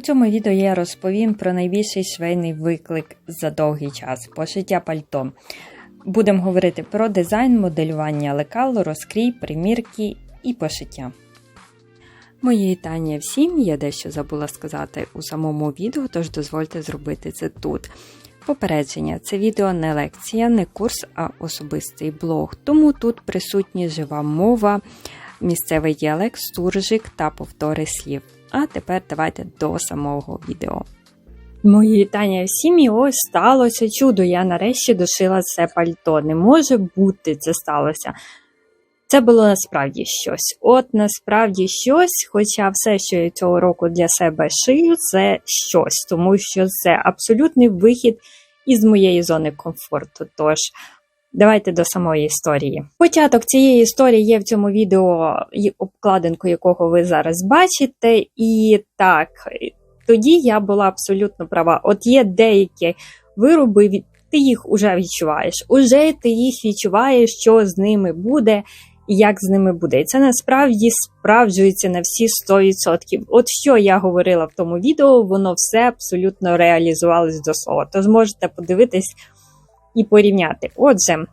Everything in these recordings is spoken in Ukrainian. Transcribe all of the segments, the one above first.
У цьому відео я розповім про найбільший швейний виклик за довгий час пошиття пальто. Будемо говорити про дизайн, моделювання лекал, розкрій, примірки і пошиття. Мої вітання всім, я дещо забула сказати у самому відео, тож дозвольте зробити це тут. Попередження, це відео не лекція, не курс, а особистий блог, тому тут присутні жива мова, місцевий діалект, суржик та повтори слів. А тепер давайте до самого відео. Мої вітання всім і ось сталося чудо. Я нарешті дошила це пальто. Не може бути це сталося. Це було насправді щось. От насправді щось, хоча все, що я цього року для себе шию, це щось, тому що це абсолютний вихід із моєї зони комфорту. Тож, давайте до самої історії. Початок цієї історії є в цьому відео, обкладинку якого ви зараз бачите. І так, тоді я була абсолютно права. От є деякі вироби, ти їх уже відчуваєш. Уже ти їх відчуваєш, що з ними буде. І як з ними буде. І це насправді справджується на всі 100%. От що я говорила в тому відео, воно все абсолютно реалізувалось до слова. Тож можете подивитись і порівняти. Отже,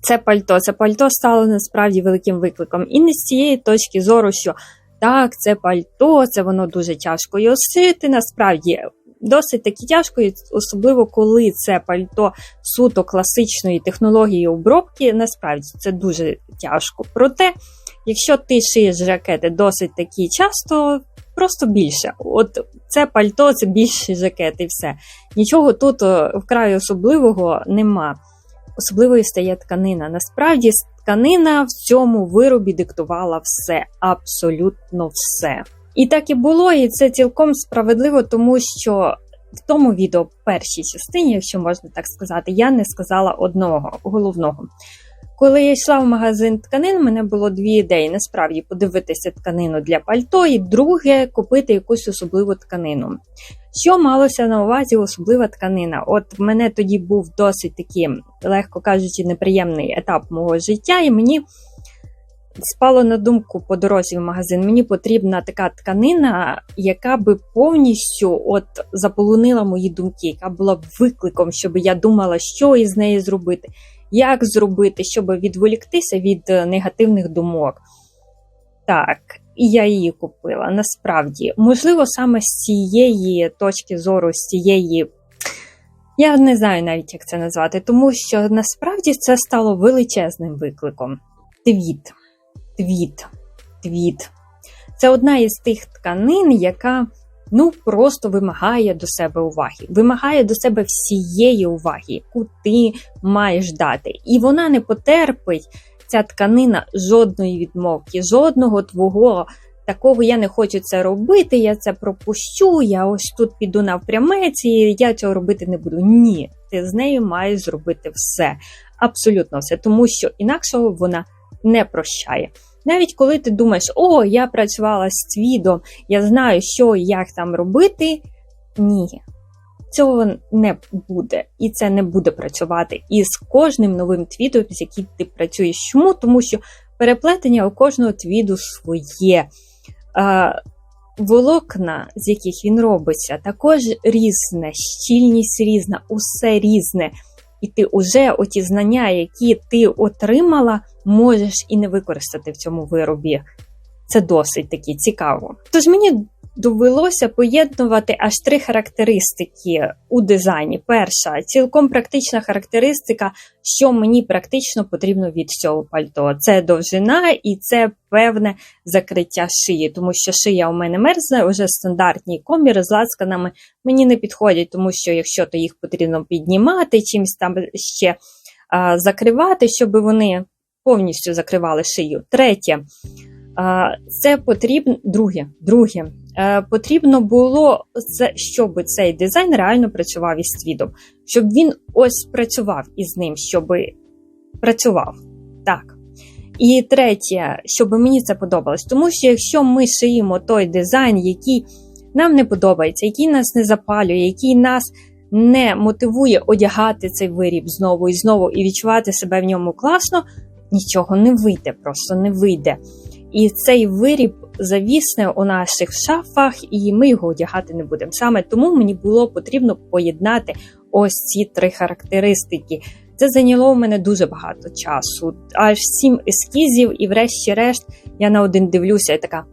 це пальто. Це пальто стало насправді великим викликом. І не з цієї точки зору, що так, це пальто, це воно дуже тяжко його шити. Насправді досить таки тяжко, особливо коли це пальто суто класичної технології обробки. Насправді це дуже тяжко. Проте, якщо ти шиєш жакети досить таки часто, просто більше. От це пальто, це більше жакет і все. Нічого тут вкрай особливого нема. Особливою стає тканина. Насправді, тканина в цьому виробі диктувала все, абсолютно все. І так і було, і це цілком справедливо, тому що в тому відео, першій частині, якщо можна так сказати, я не сказала одного головного. Коли я йшла в магазин тканин, у мене було дві ідеї: насправді подивитися тканину для пальто, і друге купити якусь особливу тканину. Що малося на увазі особлива тканина? От в мене тоді був досить такий, легко кажучи, неприємний етап мого життя, і мені спало на думку по дорозі в магазин. Мені потрібна така тканина, яка би повністю от заполонила мої думки, яка була б викликом, щоб я думала, що із нею зробити, як зробити, щоб відволіктися від негативних думок. Так, і я її купила. Насправді, можливо, саме з цієї точки зору, з цієї. Я не знаю навіть, як це назвати, тому що насправді це стало величезним викликом. Твіт твіт. Твіт. Це одна із тих тканин, яка ну просто вимагає до себе уваги, вимагає до себе всієї уваги, яку ти маєш дати. І вона не потерпить, ця тканина жодної відмовки, жодного твого. Такого я не хочу це робити, я це пропущу, я ось тут піду навпрямець, і я цього робити не буду. Ні, ти з нею маєш зробити все, абсолютно все, тому що інакшого вона не прощає. Навіть коли ти думаєш, о, я працювала з твідом, я знаю, що і як там робити. Ні, цього не буде, і це не буде працювати із кожним новим твідом, з яким ти працюєш. Чому? Тому що переплетення у кожного твіду своє. А, Волокна, з яких він робиться, також різне, щільність різна, усе різне. І ти вже оті знання, які ти отримала, можеш і не використати в цьому виробі. Це досить таки цікаво. Тож мені довелося поєднувати аж три характеристики у дизайні. Перша цілком практична характеристика, що мені практично потрібно від цього пальто. Це довжина і це певне закриття шиї, тому що шия у мене мерзне, вже стандартні коміри з лацканами мені не підходять, тому що якщо то їх потрібно піднімати, чимось там ще а, закривати, щоб вони повністю закривали шию. Третє. Це потрібно друге, друге, е, потрібно було це, щоб цей дизайн реально працював із твідом, щоб він ось працював із ним, щоб працював. Так. І третє, щоб мені це подобалось. Тому що якщо ми шиємо той дизайн, який нам не подобається, який нас не запалює, який нас не мотивує одягати цей виріб знову і знову і відчувати себе в ньому класно, нічого не вийде, просто не вийде. І цей виріб завісне у наших шафах, і ми його одягати не будемо. Саме тому мені було потрібно поєднати ось ці три характеристики. Це зайняло у мене дуже багато часу, аж сім ескізів, і, врешті-решт, я на один дивлюся і така.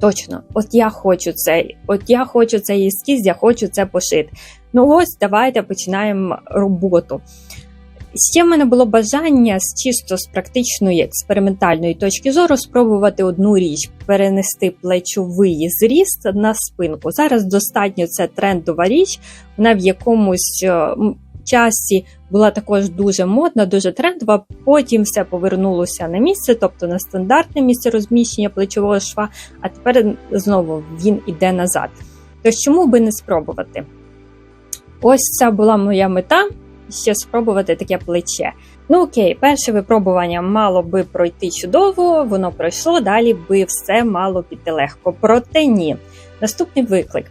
Точно, от я хочу цей, от я хочу цей ескіз, я хочу це пошити. Ну ось давайте починаємо роботу. Ще в мене було бажання з чисто з практичної експериментальної точки зору спробувати одну річ перенести плечовий зріст на спинку. Зараз достатньо це трендова річ, вона в якомусь е, часі була також дуже модна, дуже трендова. Потім все повернулося на місце, тобто на стандартне місце розміщення плечового шва, а тепер знову він іде назад. Тож чому би не спробувати? Ось це була моя мета ще спробувати таке плече. Ну окей, перше випробування мало би пройти чудово, воно пройшло, далі би все мало піти легко. Проте ні. Наступний виклик.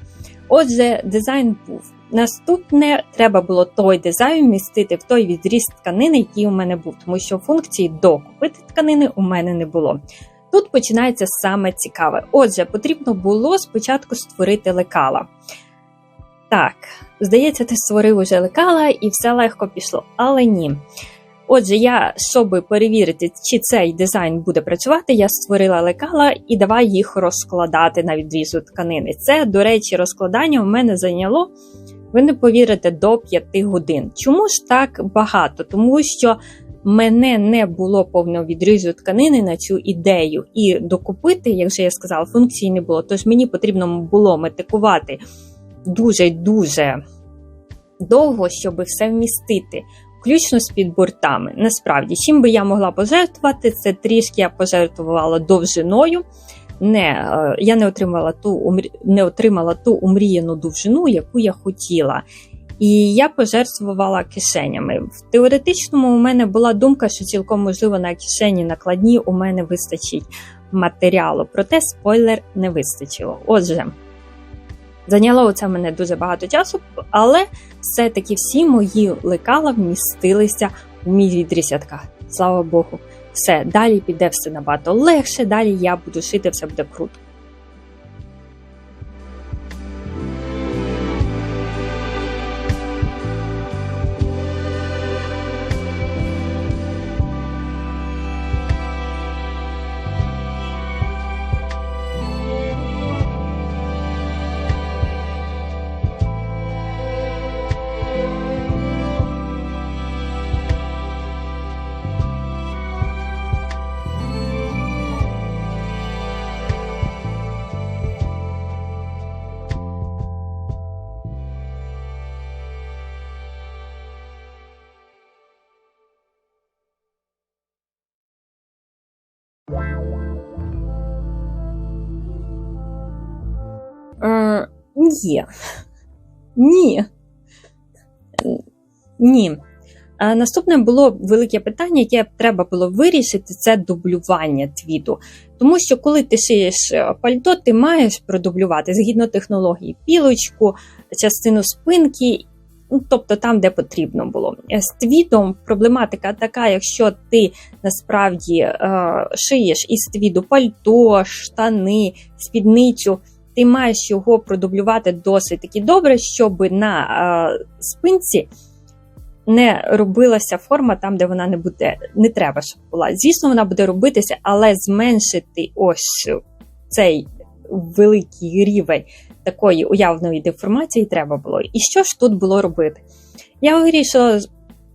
Отже, дизайн був. Наступне треба було той дизайн вмістити в той відріз тканини, який у мене був, тому що функції докупити тканини у мене не було. Тут починається саме цікаве. Отже, потрібно було спочатку створити лекала. Так, здається, ти створив уже лекала і все легко пішло, але ні. Отже, я, щоб перевірити, чи цей дизайн буде працювати, я створила лекала і давай їх розкладати на відрізу тканини. Це, до речі, розкладання у мене зайняло, ви не повірите, до 5 годин. Чому ж так багато? Тому що мене не було повного відрізу тканини на цю ідею, і докупити, як вже я сказала, функції не було. Тож мені потрібно було метикувати дуже дуже довго, щоб все вмістити, включно з підбортами. Насправді, чим би я могла пожертвувати, це трішки я пожертвувала довжиною. Не, е, Я не отримала ту не отримала ту умріяну довжину, яку я хотіла. І я пожертвувала кишенями. В теоретичному у мене була думка, що цілком можливо на кишені накладні у мене вистачить матеріалу, проте спойлер не вистачило. Отже. Зайняло це мене дуже багато часу, але все-таки всі мої лекала вмістилися у мій відрізятка. Слава Богу, все далі піде все набагато легше. Далі я буду шити, все буде круто. Е, Ні. Ні. Наступне було велике питання, яке треба було вирішити, це дублювання твіту. Тому що, коли ти шиєш е, пальто, ти маєш продублювати згідно технології пілочку, частину спинки, ну, тобто там, де потрібно було. З твітом проблематика така, якщо ти насправді е, шиєш із твіду пальто, штани, спідницю ти маєш його продублювати досить таки добре, щоб на е, спинці не робилася форма там, де вона не буде, не треба, щоб була. Звісно, вона буде робитися, але зменшити ось цей великий рівень такої уявної деформації треба було. І що ж тут було робити? Я вирішила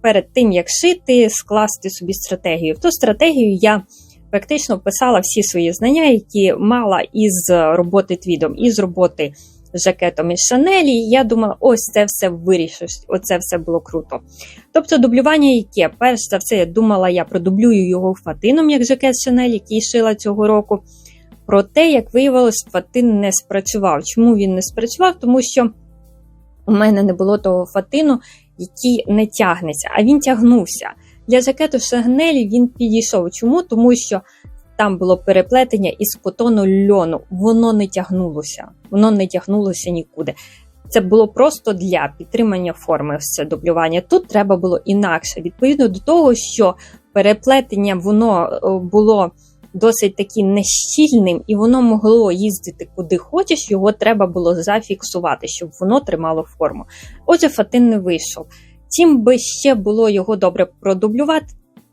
перед тим, як шити, скласти собі стратегію. Ту стратегію я практично вписала всі свої знання, які мала із роботи твідом, із роботи з жакетом із Шанелі. Я думала, ось це все вирішу, оце все було круто. Тобто, дублювання, яке, перш за все, я думала, я продублюю його фатином, як жакет Шанель, який шила цього року. Проте, як виявилось, фатин не спрацював. Чому він не спрацював? Тому що у мене не було того фатину, який не тягнеться, а він тягнувся. Для жакету Шагнелі він підійшов. Чому? Тому що там було переплетення із котону льону. Воно не тягнулося, воно не тягнулося нікуди. Це було просто для підтримання форми все дублювання. Тут треба було інакше. Відповідно до того, що переплетення воно е, було досить таки нещільним, і воно могло їздити куди хочеш, його треба було зафіксувати, щоб воно тримало форму. Отже, фатин не вийшов. Тим би ще було його добре продублювати.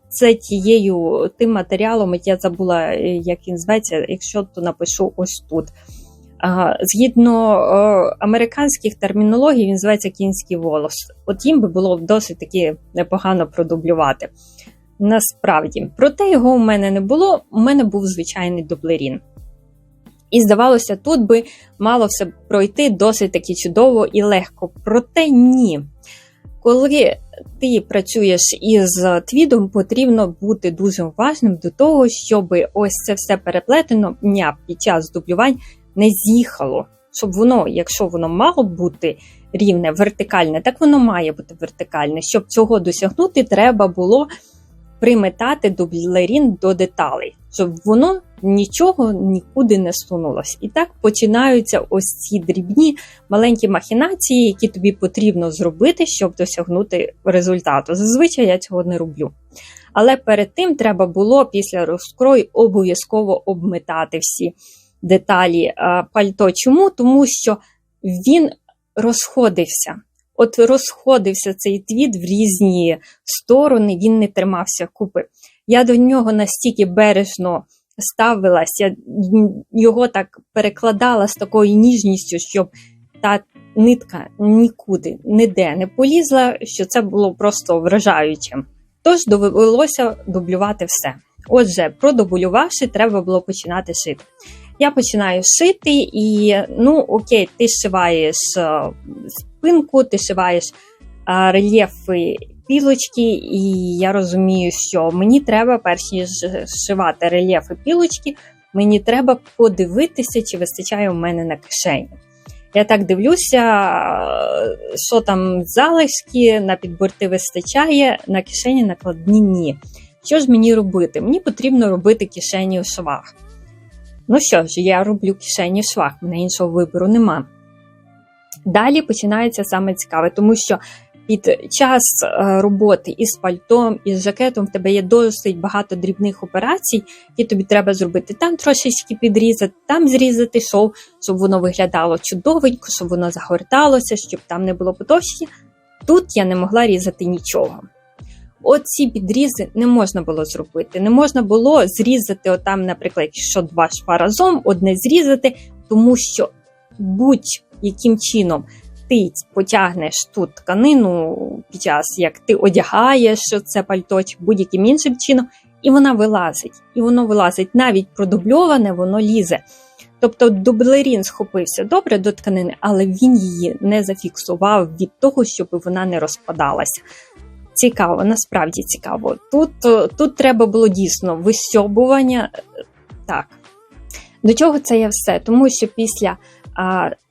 Це тією тим матеріалом, я забула, е, як він зветься, якщо то напишу ось тут. Згідно американських термінологій, він зветься кінський волос. От їм би було досить таки непогано продублювати. Насправді, проте його у мене не було, у мене був звичайний дублерін. І здавалося, тут би мало все пройти досить таки чудово і легко. Проте ні. Коли ти працюєш із твідом, потрібно бути дуже уважним до того, щоб ось це все переплетено під час дублювань не з'їхало. Щоб воно, якщо воно мало бути рівне, вертикальне, так воно має бути вертикальне. Щоб цього досягнути, треба було приметати дублерін до деталей, щоб воно нічого нікуди не сунулось. І так починаються ось ці дрібні маленькі махінації, які тобі потрібно зробити, щоб досягнути результату. Зазвичай я цього не роблю. Але перед тим треба було після розкрою обов'язково обметати всі деталі пальто. Чому? Тому що він розходився. От розходився цей твіт в різні сторони, він не тримався купи. Я до нього настільки бережно ставилася, його так перекладала з такою ніжністю, щоб та нитка нікуди, ніде не полізла, що це було просто вражаючим. Тож довелося дублювати все. Отже, продублювавши, треба було починати шити. Я починаю шити, і ну окей, ти шиваєш е, спинку, ти шиваєш рельєфи пілочки, і я розумію, що мені треба, перш ніж шивати рельєфи пілочки, мені треба подивитися, чи вистачає у мене на кишені. Я так дивлюся, що там залишки, на підборти вистачає, на кишені накладні ні. Що ж мені робити? Мені потрібно робити кишені у швах. Ну що ж, я роблю кишені в швах, мене іншого вибору нема. Далі починається саме цікаве, тому що під час е, роботи із пальтом, із жакетом в тебе є досить багато дрібних операцій, які тобі треба зробити. Там трошечки підрізати, там зрізати шов, щоб воно виглядало чудовенько, щоб воно загорталося, щоб там не було поточки. Тут я не могла різати нічого. Оці підрізи не можна було зробити. Не можна було зрізати, отам, наприклад, якщо два шва разом, одне зрізати, тому що будь-яким чином ти потягнеш тут тканину під час, як ти одягаєш це пальто, чи будь-яким іншим чином, і вона вилазить. І воно вилазить навіть продубльоване, воно лізе. Тобто дублерін схопився добре до тканини, але він її не зафіксував від того, щоб вона не розпадалася. Цікаво, насправді цікаво. Тут тут треба було дійсно висьобування. Так. До чого це є все? Тому що після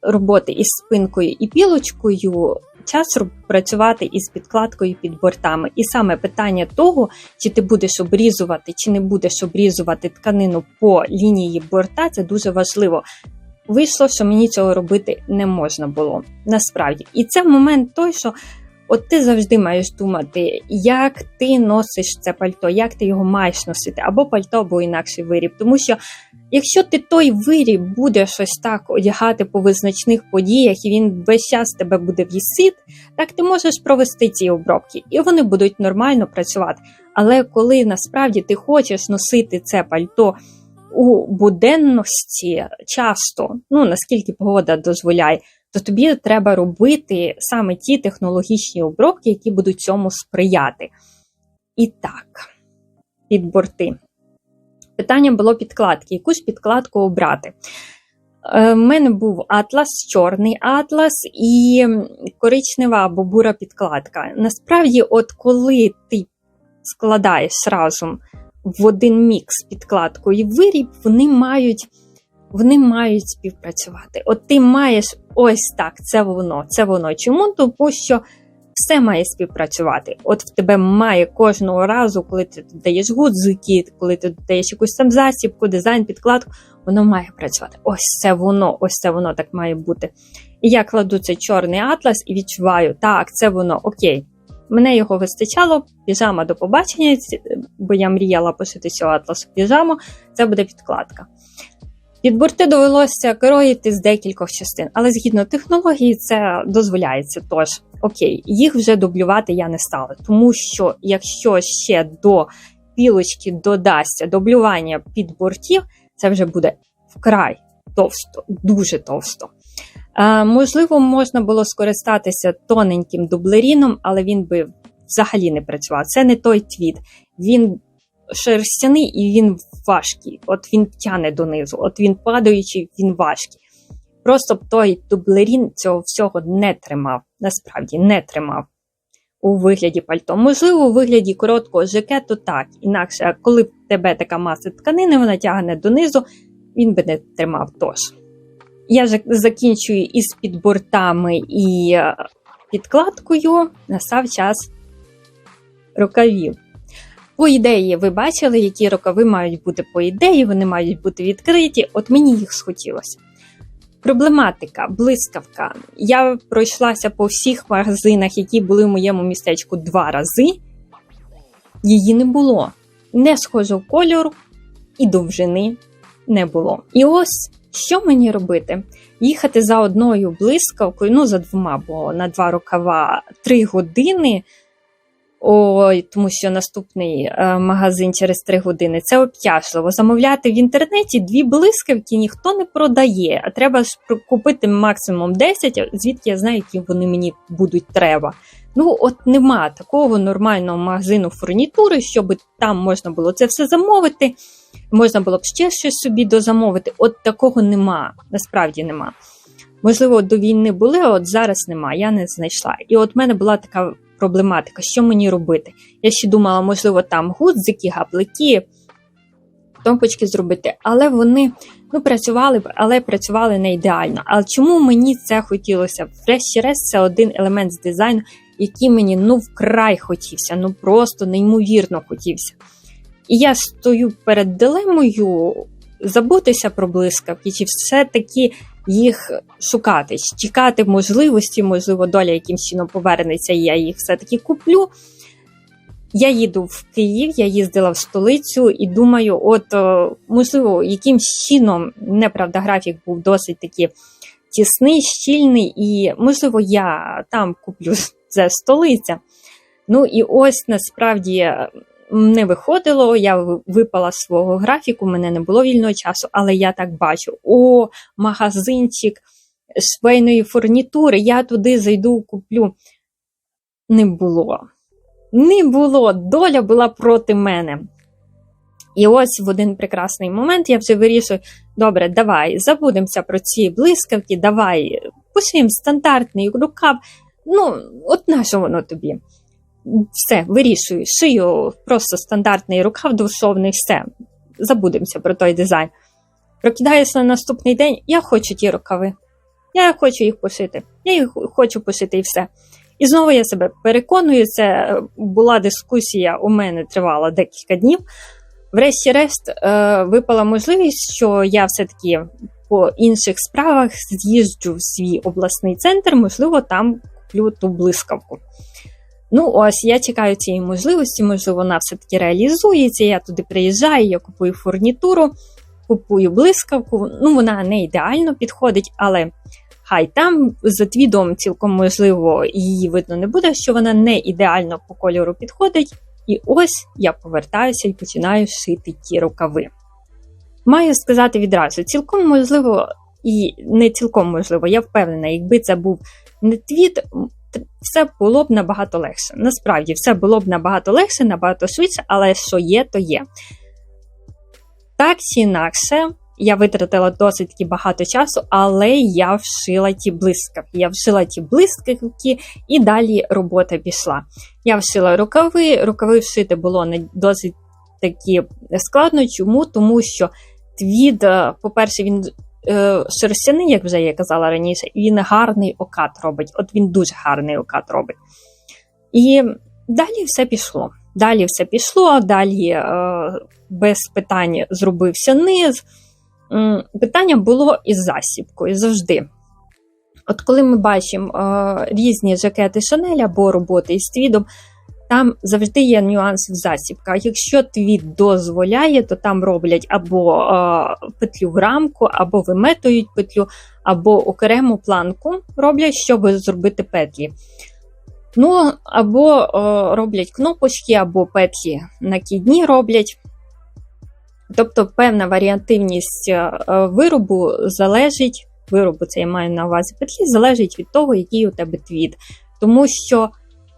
роботи із спинкою і пілочкою час працювати із підкладкою під бортами. І саме питання того, чи ти будеш обрізувати, чи не будеш обрізувати тканину по лінії борта, це дуже важливо. Вийшло, що мені цього робити не можна було насправді. І це момент той, що От ти завжди маєш думати, як ти носиш це пальто, як ти його маєш носити, або пальто, або інакший виріб. Тому що якщо ти той виріб будеш щось так одягати по визначних подіях, і він весь час тебе буде вісити, так ти можеш провести ці обробки, і вони будуть нормально працювати. Але коли насправді ти хочеш носити це пальто у буденності часто, ну наскільки погода дозволяє то тобі треба робити саме ті технологічні обробки, які будуть цьому сприяти. І так, під борти. Питання було підкладки, якусь підкладку обрати. У е, мене був атлас, чорний атлас і коричнева або бура підкладка. Насправді, от коли ти складаєш разом в один мікс підкладку і виріб, вони мають вони мають співпрацювати. От ти маєш ось так, це воно, це воно. Чому? Тому що все має співпрацювати. От в тебе має кожного разу, коли ти додаєш гудзики, коли ти додаєш якусь там засібку, дизайн, підкладку, воно має працювати. Ось це воно, ось це воно так має бути. І я кладу цей чорний атлас і відчуваю, так, це воно, окей. Мене його вистачало, піжама до побачення, бо я мріяла пошити цього атласу піжаму, це буде підкладка. Під борти довелося кроїти з декількох частин, але згідно технології це дозволяється. Тож, окей, їх вже дублювати я не стала, тому що якщо ще до пілочки додасться дублювання під бортів, це вже буде вкрай товсто, дуже товсто. Е, можливо, можна було скористатися тоненьким дублеріном, але він би взагалі не працював. Це не той твіт. Він шерстяний і він важкий. От він тяне донизу, от він падаючий, він важкий. Просто б той дублерін цього всього не тримав. Насправді не тримав у вигляді пальто. Можливо, у вигляді короткого жакету так. Інакше, коли в тебе така маса тканини, вона тягне донизу, він би не тримав тож. Я закінчую із підбортами і е, підкладкою. Настав час рукавів. По ідеї, ви бачили, які рукави мають бути по ідеї, вони мають бути відкриті. От мені їх схотілося. Проблематика, блискавка. Я пройшлася по всіх магазинах, які були в моєму містечку два рази. Її не було. Не схожого кольору і довжини не було. І ось що мені робити? Їхати за одною блискавкою, ну за двома, бо на два рукава три години. Ой, тому що наступний е, магазин через три години це обтяжливо. Замовляти в інтернеті дві блискавки ніхто не продає, а треба ж купити максимум 10, звідки я знаю, які вони мені будуть треба. Ну, от нема такого нормального магазину фурнітури, щоб там можна було це все замовити. Можна було б ще щось собі дозамовити. От такого нема, насправді нема. Можливо, до війни були, а от зараз нема, я не знайшла. І от в мене була така проблематика, що мені робити. Я ще думала, можливо, там гудзики, гаплики, томпочки зробити, але вони ну, працювали, але працювали не ідеально. Але чому мені це хотілося? Врешті-решт, це один елемент з дизайну, який мені ну вкрай хотівся, ну просто неймовірно хотівся. І я стою перед дилемою забутися про блискавки, чи все-таки їх шукати, чекати можливості, можливо, доля якимсь чином повернеться, і я їх все-таки куплю. Я їду в Київ, я їздила в столицю і думаю, от, е, можливо, якимсь чином, неправда, графік був досить таки тісний, щільний, і, можливо, я там куплю це столиця. Ну і ось насправді не виходило, я випала з свого графіку, мене не було вільного часу, але я так бачу: о, магазинчик швейної фурнітури, я туди зайду, куплю. Не було. Не було. Доля була проти мене. І ось в один прекрасний момент я вже вирішую: добре, давай, забудемося про ці блискавки, давай пошиємо стандартний рукав. Ну, от на що воно тобі? Все, вирішую, шию просто стандартний рукав двошовний, все. Забудемося про той дизайн. Прокидаюся на наступний день, я хочу ті рукави. Я хочу їх пошити. Я їх хочу пошити і все. І знову я себе переконую, це була дискусія у мене тривала декілька днів. Врешті-решт, е, випала можливість, що я все-таки по інших справах з'їжджу в свій обласний центр, можливо, там куплю ту блискавку. Ну, ось я чекаю цієї можливості, можливо, вона все-таки реалізується. Я туди приїжджаю, я купую фурнітуру, купую блискавку. Ну, вона не ідеально підходить, але хай там за твідом цілком можливо її видно не буде, що вона не ідеально по кольору підходить. І ось я повертаюся і починаю шити ті рукави. Маю сказати відразу, цілком можливо, і не цілком можливо, я впевнена, якби це був не твіт, все було б набагато легше. Насправді, все було б набагато легше, набагато швидше, але що є, то є. Так чи інакше, я витратила досить багато часу, але я вшила ті блискавки. Я вшила ті блискавки, і далі робота пішла. Я вшила рукави, рукави вшити було не досить таки складно. Чому? Тому що твід, е, по-перше, він е, шерстяний, як вже я казала раніше, він гарний окат робить. От він дуже гарний окат робить. І далі все пішло. Далі все пішло, далі е, без питань зробився низ. Питання було із засібкою завжди. От коли ми бачимо е, різні жакети Шанель або роботи із твідом, там завжди є нюанс в засібках. Якщо твіт дозволяє, то там роблять або е, петлю рамку, або виметують петлю, або окрему планку роблять, щоб зробити петлі. Ну, або е, роблять кнопочки, або петлі накидні роблять. Тобто певна варіантивність е, виробу залежить, виробу це я маю на увазі петлі, залежить від того, який у тебе твід. Тому що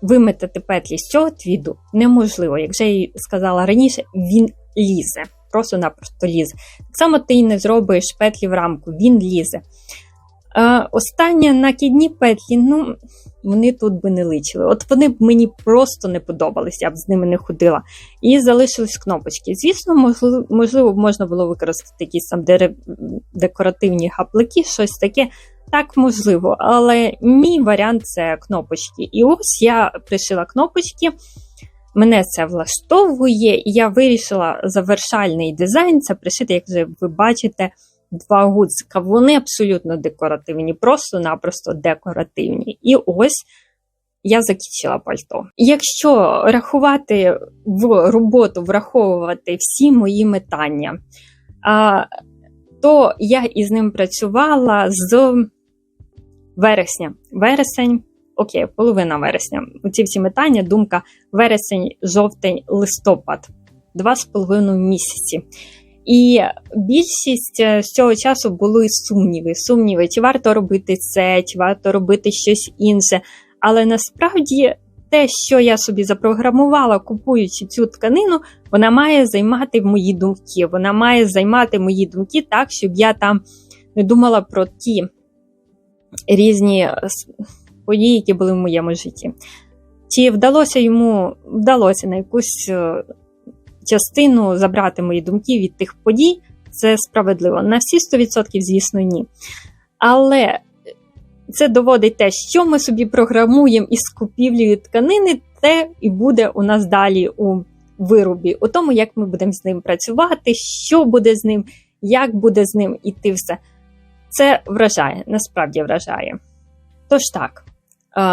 виметати петлі з цього твіду неможливо. Як вже я сказала раніше, він лізе. Просто-напросто лізе. Так само ти й не зробиш петлі в рамку, він лізе. Е, Останнє накидні петлі, ну, вони тут би не личили. От вони б мені просто не подобалися, я б з ними не ходила. І залишились кнопочки. Звісно, можливо можна було використати якісь там декоративні гаплики, щось таке. Так, можливо, але мій варіант це кнопочки. І ось я пришила кнопочки. Мене це влаштовує, і я вирішила завершальний дизайн це пришити, як вже ви бачите, два гудзика. Вони абсолютно декоративні, просто-напросто декоративні. І ось я закінчила пальто. Якщо рахувати в роботу, враховувати всі мої метання, то я із ним працювала з вересня. Вересень. Окей, половина вересня. Ці всі метання, думка вересень, жовтень, листопад, два з половиною місяці. І більшість е, з цього часу були сумніви. Сумніви, чи варто робити це, чи варто робити щось інше. Але насправді те, що я собі запрограмувала, купуючи цю тканину, вона має займати мої думки. Вона має займати мої думки так, щоб я там не думала про ті різні події, які були в моєму житті. Чи вдалося йому вдалося на якусь е, частину забрати мої думки від тих подій, це справедливо. На всі 100%, звісно, ні. Але це доводить те, що ми собі програмуємо із купівлею тканини, те і буде у нас далі у виробі, у тому, як ми будемо з ним працювати, що буде з ним, як буде з ним іти все. Це вражає, насправді вражає. Тож так,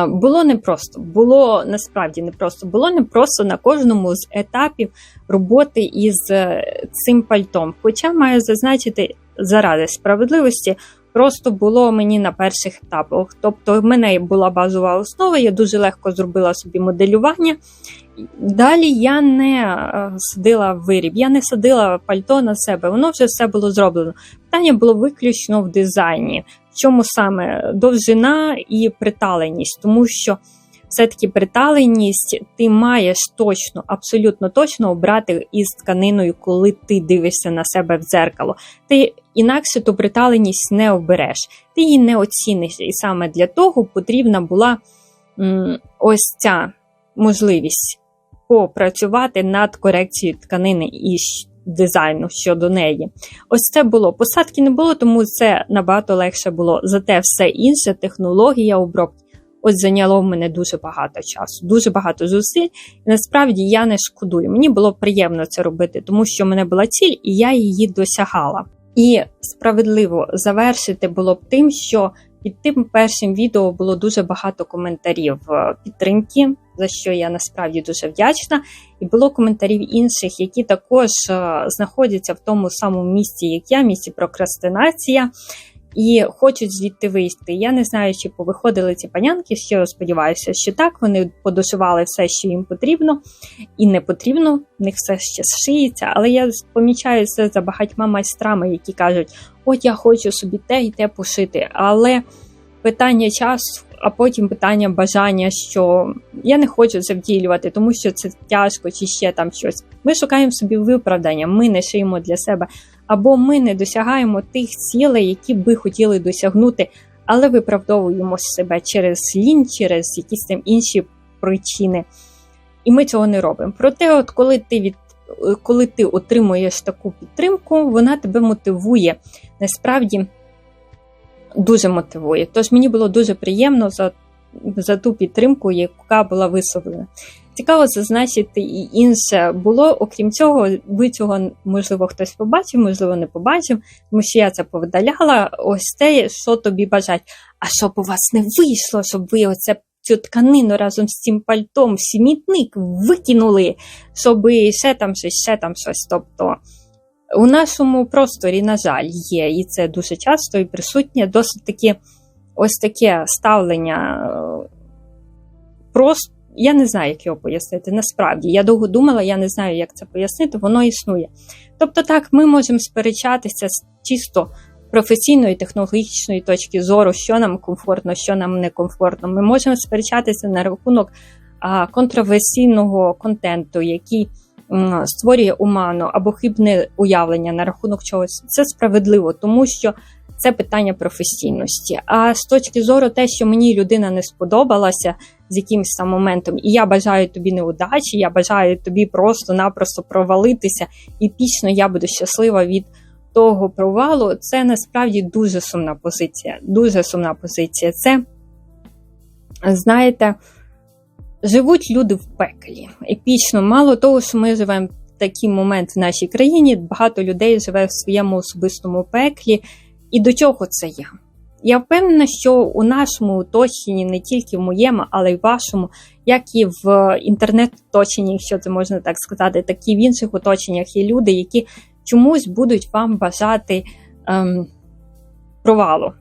було непросто, було насправді непросто, було непросто на кожному з етапів роботи із е, цим пальтом. Хоча маю зазначити заради справедливості, просто було мені на перших етапах. Тобто, в мене була базова основа, я дуже легко зробила собі моделювання. Далі я не е, садила виріб, я не садила пальто на себе, воно вже все було зроблено. Питання було виключно в дизайні. В чому саме довжина і приталеність, тому що все-таки приталеність ти маєш точно, абсолютно точно обрати із тканиною, коли ти дивишся на себе в дзеркало. Ти інакше ту приталеність не обереш, ти її не оціниш. І саме для того потрібна була м, ось ця можливість попрацювати над корекцією тканини і дизайну щодо неї. Ось це було. Посадки не було, тому це набагато легше було. Зате все інше, технологія обробки. Ось зайняло в мене дуже багато часу, дуже багато зусиль. І насправді я не шкодую. Мені було приємно це робити, тому що в мене була ціль, і я її досягала. І справедливо завершити було б тим, що під тим першим відео було дуже багато коментарів е, підтримки, за що я насправді дуже вдячна. І було коментарів інших, які також е, знаходяться в тому самому місці, як я, місці прокрастинація і хочуть звідти вийти. Я не знаю, чи повиходили ці панянки. Щиро сподіваюся, що так. Вони подошивали все, що їм потрібно, і не потрібно. В них все ще зшиється. Але я помічаю це за багатьма майстрами, які кажуть: от я хочу собі те і те пошити. Але питання часу. А потім питання бажання, що я не хочу це втілювати, тому що це тяжко, чи ще там щось. Ми шукаємо собі виправдання, ми не шиємо для себе або ми не досягаємо тих цілей, які би хотіли досягнути, але виправдовуємо себе через лінь, через якісь там інші причини. І ми цього не робимо. Проте, от коли ти від коли ти отримуєш таку підтримку, вона тебе мотивує. Насправді дуже мотивує. Тож мені було дуже приємно за за ту підтримку, яка була висловлена. Цікаво зазначити і інше було. Окрім цього, ви цього можливо хтось побачив, можливо, не побачив, тому що я це повидаляла. Ось те, що тобі бажать. А щоб у вас не вийшло, щоб ви оце цю тканину разом з цим пальтом в смітник викинули, щоб ще там щось, ще там щось. Тобто у нашому просторі, на жаль, є, і це дуже часто і присутнє досить таки ось таке ставлення. е, Просто я не знаю, як його пояснити. Насправді я довго думала, я не знаю, як це пояснити, воно існує. Тобто, так, ми можемо сперечатися з чисто професійної технологічної точки зору, що нам комфортно, що нам не комфортно. Ми можемо сперечатися на рахунок контроверсійного контенту, який створює уману або хибне уявлення на рахунок чогось. Це справедливо, тому що це питання професійності. А з точки зору, те, що мені людина не сподобалася з якимось там моментом, і я бажаю тобі неудачі, я бажаю тобі просто-напросто провалитися, і пічно я буду щаслива від того провалу. Це насправді дуже сумна позиція. Дуже сумна позиція. Це, знаєте, живуть люди в пеклі. Епічно, мало того, що ми живемо в такий момент в нашій країні, багато людей живе в своєму особистому пеклі. І до чого це я? Я впевнена, що у нашому оточенні, не тільки в моєму, але й в вашому, як і в інтернет-оточенні, якщо це можна так сказати, так і в інших оточеннях є люди, які чомусь будуть вам бажати ем, провалу.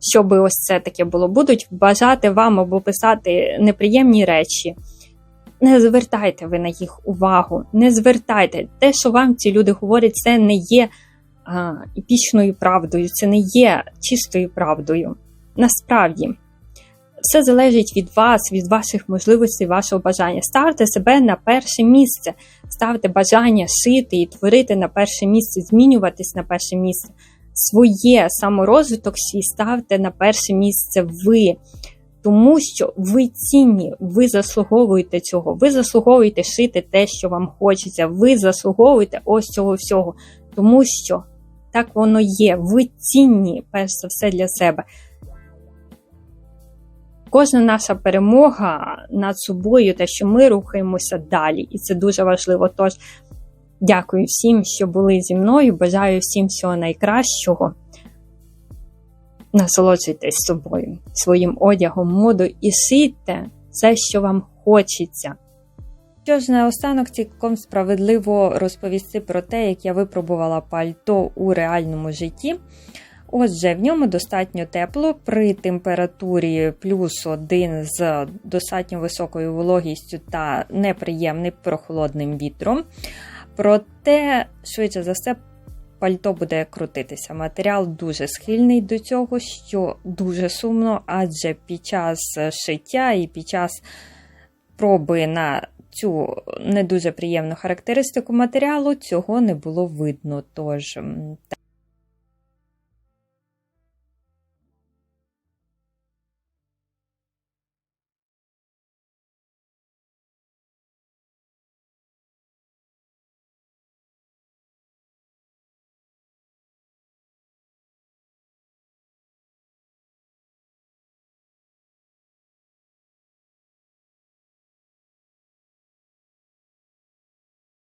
Щоб ось це таке було, будуть бажати вам або писати неприємні речі. Не звертайте ви на їх увагу, не звертайте. Те, що вам ці люди говорять, це не є епічною правдою, це не є чистою правдою. Насправді, все залежить від вас, від ваших можливостей, вашого бажання. Ставте себе на перше місце, ставте бажання шити і творити на перше місце, змінюватись на перше місце. Своє саморозвиток свій ставте на перше місце ви. Тому що ви цінні, ви заслуговуєте цього, ви заслуговуєте шити те, що вам хочеться, ви заслуговуєте ось цього всього. Тому що так воно є. Ви цінні, перш за все, для себе. Кожна наша перемога над собою, те, що ми рухаємося далі, і це дуже важливо. Тож дякую всім, що були зі мною. Бажаю всім всього найкращого. Насолоджуйтесь собою, своїм одягом, модою і шийте все, що вам хочеться. Що ж, наостанок цілком справедливо розповісти про те, як я випробувала пальто у реальному житті. Отже, в ньому достатньо тепло при температурі плюс один з достатньо високою вологістю та неприємним прохолодним вітром. Проте, швидше за все, пальто буде крутитися. Матеріал дуже схильний до цього, що дуже сумно, адже під час шиття і під час проби на цю не дуже приємну характеристику матеріалу цього не було видно. Тож